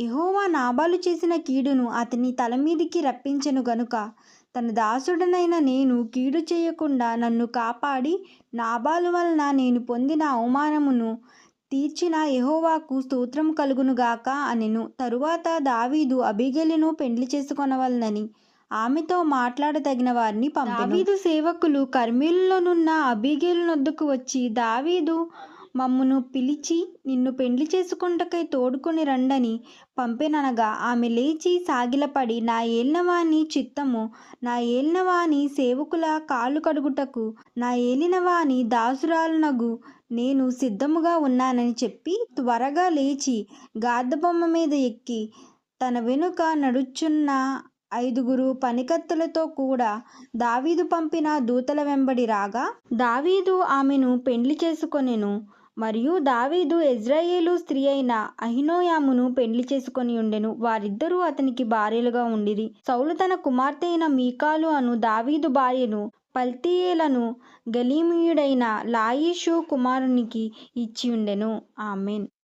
యెహోవా నాబాలు చేసిన కీడును అతని తల మీదికి రప్పించెను గనుక. తన దాసుడనైన నేను కీడు చేయకుండా నన్ను కాపాడి నాబాలు వలన నేను పొందిన అవమానమును తీర్చిన యెహోవాకు స్తోత్రం కలుగునుగాక అనెను. తరువాత దావీదు అబీగెలును పెండ్లి చేసుకొనవలనని ఆమెతో మాట్లాడతగిన వారిని పంపెను. దావీదు సేవకులు కర్మీలలోనున్న అబీగెలు నొద్దుకు వచ్చి దావీదు మమ్మును పిలిచి నిన్ను పెండ్లి చేసుకుంటకై తోడుకొని రండని. పంపెననగా ఆమె లేచి సాగిలపడి నా ఏలినవాని చిత్తము నా ఏలినవాని సేవకుల కాళ్ళు కడుగుటకు నా ఏలినవాని దాసురాలునగు నేను సిద్ధముగా ఉన్నానని చెప్పి త్వరగా లేచి గాదబొమ్మ మీద ఎక్కి తన వెనుక నడుచున్న ఐదుగురు పనికత్తులతో కూడా దావీదు పంపిన దూతల వెంబడి రాగా దావీదు ఆమెను పెండ్లి చేసుకొనెను. మరియు దావీదు ఇజ్రాయేలు స్త్రీ అయిన అహినోయామును పెండ్లి చేసుకొని ఉండెను. వారిద్దరూ అతనికి భార్యలుగా ఉండిరి. సౌలు తన కుమార్తె అయిన మీకాలు అను దావీదు భార్యను పల్తీయేలను గలీమీయుడైన లాయిషు కుమారునికి ఇచ్చి ఉండెను. ఆమెన్.